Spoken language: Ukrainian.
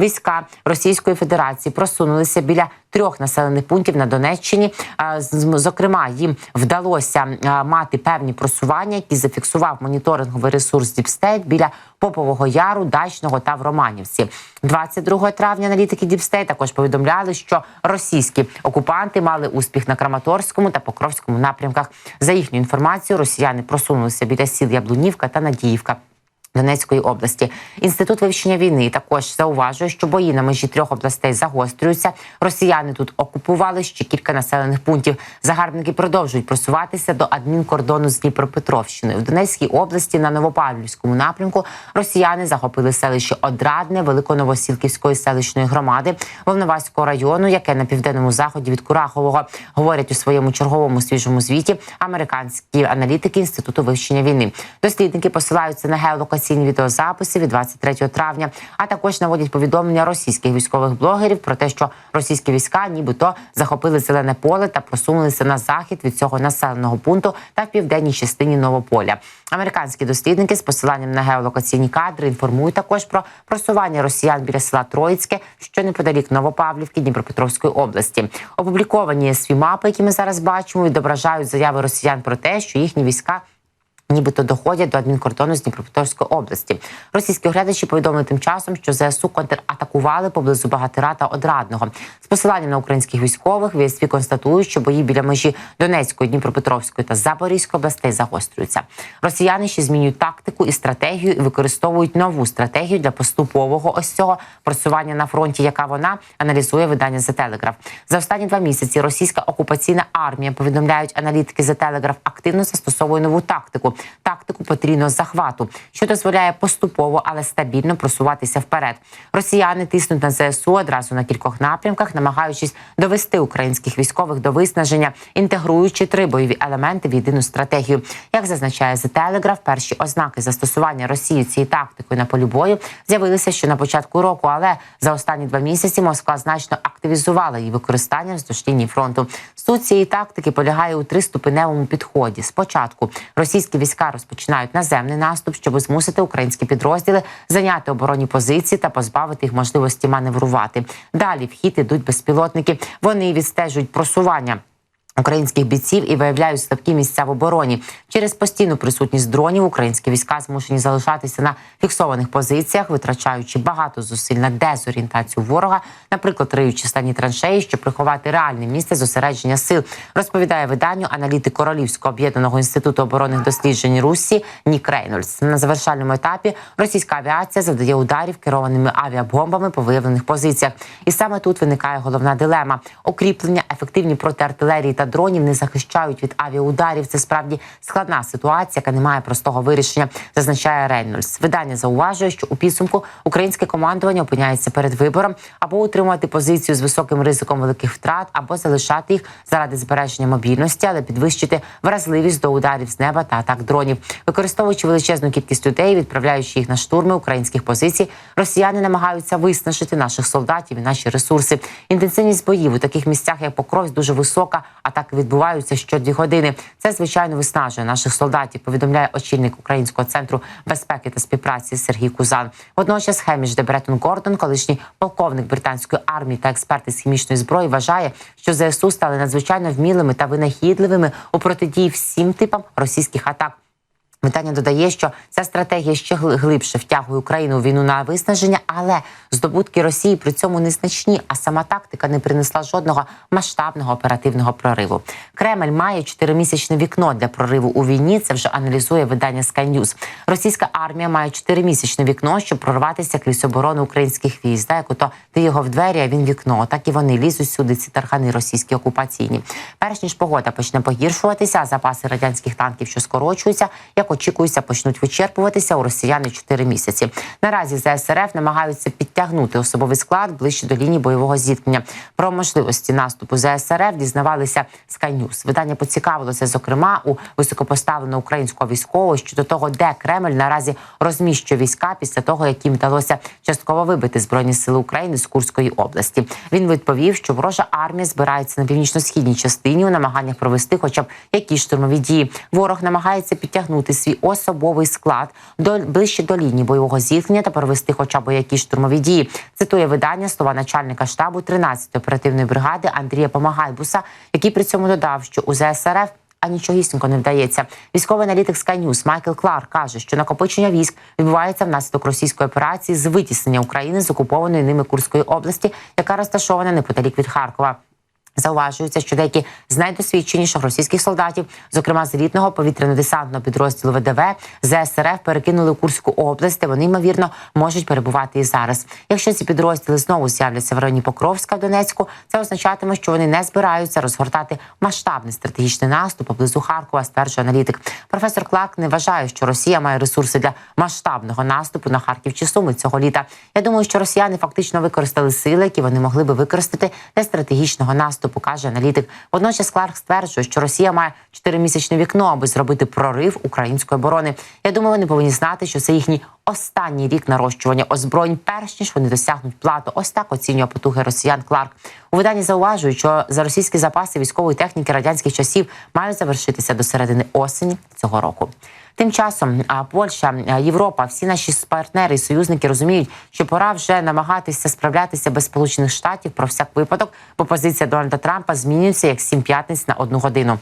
війська Російської Федерації просунулися біля трьох населених пунктів на Донеччині. З- Зокрема, їм вдалося мати певні просування, які зафіксував моніторинговий ресурс Діпстейт біля Попового Яру, Дачного та в Романівці. 22 травня аналітики Діпстейт також повідомляли, що російські окупанти мали успіх на Краматорському та Покровському напрямках. За їхню інформацією, росіяни просунулися біля сіл Яблунівка та Надіївка. Донецької області інститут вивчення війни також зауважує, що бої на межі трьох областей загострюються. Росіяни тут окупували ще кілька населених пунктів. Загарбники продовжують просуватися до адмінкордону з Дніпропетровщиною. В Донецькій області на Новопавлівському напрямку росіяни захопили селище Одрадне Великоновосілківської селищної громади Волноваського району, яке на південному заході від Курахового говорять у своєму черговому свіжому звіті американські аналітики інституту вивчення війни. Дослідники посилаються на геолокаційні відеозаписи від 23 травня, а також наводять повідомлення російських військових блогерів про те, що російські війська, нібито захопили зелене поле та просунулися на захід від цього населеного пункту та в південній частині Новополя. Американські дослідники з посиланням на геолокаційні кадри інформують також про просування росіян біля села Троїцьке, що неподалік Новопавлівки Дніпропетровської області. Опубліковані сві мапи, які ми зараз бачимо, відображають заяви росіян про те, що їхні війська. Нібито доходять до адмінкордону з Дніпропетровської області. Російські оглядачі повідомили тим часом, що ЗСУ контратакували поблизу Багатира та Одрадного. З посиланням на українських військових ВСВ констатують, що бої біля межі Донецької, Дніпропетровської та Запорізької областей загострюються. Росіяни ще змінюють тактику і стратегію і використовують нову стратегію для поступового ось цього просування на фронті, яка вона аналізує видання The Telegraph. За останні два місяці російська окупаційна армія повідомляють аналітики The Telegraph, активно застосовує нову тактику тактику потрійного захвату, що дозволяє поступово, але стабільно просуватися вперед. Росіяни тиснуть на ЗСУ одразу на кількох напрямках, намагаючись довести українських військових до виснаження, інтегруючи три бойові елементи в єдину стратегію. Як зазначає The Telegraph, перші ознаки застосування Росії цієї тактикою на полі бою з'явилися ще на початку року, але за останні два місяці Москва значно активізувала її використання вздовж лінії фронту. Суть цієї тактики полягає у триступеневому підході. Спочатку російські війська розпочинають наземний наступ, щоб змусити українські підрозділи зайняти оборонні позиції та позбавити їх можливості маневрувати. Далі в хід ідуть безпілотники. Вони відстежують просування. Українських бійців і виявляють слабкі місця в обороні через постійну присутність дронів. Українські війська змушені залишатися на фіксованих позиціях, витрачаючи багато зусиль на дезорієнтацію ворога, наприклад, риючи стані траншеї, щоб приховати реальне місце зосередження сил. Розповідає виданню аналітик Королівського об'єднаного інституту оборонних досліджень Русі Нік Рейнольдс. На завершальному етапі російська авіація завдає ударів керованими авіабомбами по виявлених позиціях. І саме тут виникає головна дилема: укріплення, ефективні проти артилерії та дронів не захищають від авіаударів. Це справді складна ситуація, яка не має простого вирішення, зазначає Рейнольдс. Видання зауважує, що у підсумку українське командування опиняється перед вибором або утримувати позицію з високим ризиком великих втрат, або залишати їх заради збереження мобільності, але підвищити вразливість до ударів з неба та атак дронів, використовуючи величезну кількість людей, відправляючи їх на штурми українських позицій. Росіяни намагаються виснажити наших солдатів і наші ресурси. Інтенсивність боїв у таких місцях, як Покровськ, дуже висока. Атаки відбуваються щодві години. Це звичайно виснажує наших солдатів. Повідомляє очільник Українського центру безпеки та співпраці Сергій Кузан. Водночас Хеміш де Бретон Гордон, колишній полковник британської армії та експерт із хімічної зброї, вважає, що ЗСУ стали надзвичайно вмілими та винахідливими у протидії всім типам російських атак. Видання додає, що ця стратегія ще гли- глибше втягує Україну у війну на виснаження, але здобутки Росії при цьому незначні, а сама тактика не принесла жодного масштабного оперативного прориву. Кремль має чотиримісячне вікно для прориву у війні. Це вже аналізує видання Sky News. Російська армія має чотиримісячне вікно, щоб прорватися крізь оборону українських військ. Да, як ото ти його в двері, а він вікно. Так і вони лізуть сюди. Ці тархани російські окупаційні. Перш ніж погода почне погіршуватися, запаси радянських танків, що скорочуються, як очікується, почнуть вичерпуватися у росіяни 4 місяці. Наразі ЗСРФ намагаються підтягнути особовий склад ближче до лінії бойового зіткнення. Про можливості наступу ЗСРФ дізнавалися Sky News. Видання поцікавилося, зокрема, у високопоставленого українського військового щодо того, де Кремль наразі розміщує війська після того, як їм вдалося частково вибити збройні сили України з Курської області. Він відповів, що ворожа армія збирається на північно-східній частині у намаганнях провести, хоча б якісь штурмові дії. Ворог намагається підтягнути свій особовий склад до ближче до лінії бойового зіткнення та провести хоча б якісь штурмові дії. Цитує видання слова начальника штабу 13-ї оперативної бригади Андрія Помагайбуса, який при цьому додав, що у ЗСРФ а нічогісінько не вдається. Військовий аналітик Sky News Майкл Кларк каже, що накопичення військ відбувається внаслідок російської операції з витіснення України з окупованої ними Курської області, яка розташована неподалік від Харкова. Зауважується, що деякі з найдосвідченіших російських солдатів, зокрема з елітного повітряно-десантного підрозділу ВДВ, ЗСРФ перекинули Курську область, де вони ймовірно можуть перебувати і зараз. Якщо ці підрозділи знову з'являться в районі Покровська в Донецьку, це означатиме, що вони не збираються розгортати масштабний стратегічний наступ поблизу Харкова, стверджує аналітик. Професор Клак не вважає, що Росія має ресурси для масштабного наступу на Харків чи Суми цього літа. Я думаю, що росіяни фактично використали сили, які вони могли би використати для стратегічного наступу, каже аналітик. Водночас Кларк стверджує, що Росія має чотиримісячне вікно, аби зробити прорив української оборони. Я думаю, вони повинні знати, що це їхній останній рік нарощування озброєнь, перш ніж вони досягнуть плату. Ось так оцінює потуги росіян Кларк. У виданні зауважують, що за російські запаси військової техніки радянських часів мають завершитися до середини осені цього року. Тим часом Польща, Європа, всі наші партнери і союзники розуміють, що пора вже намагатися справлятися без сполучених штатів про всяк випадок, бо позиція Дональда Трампа змінюється як сім п'ятниць на одну годину.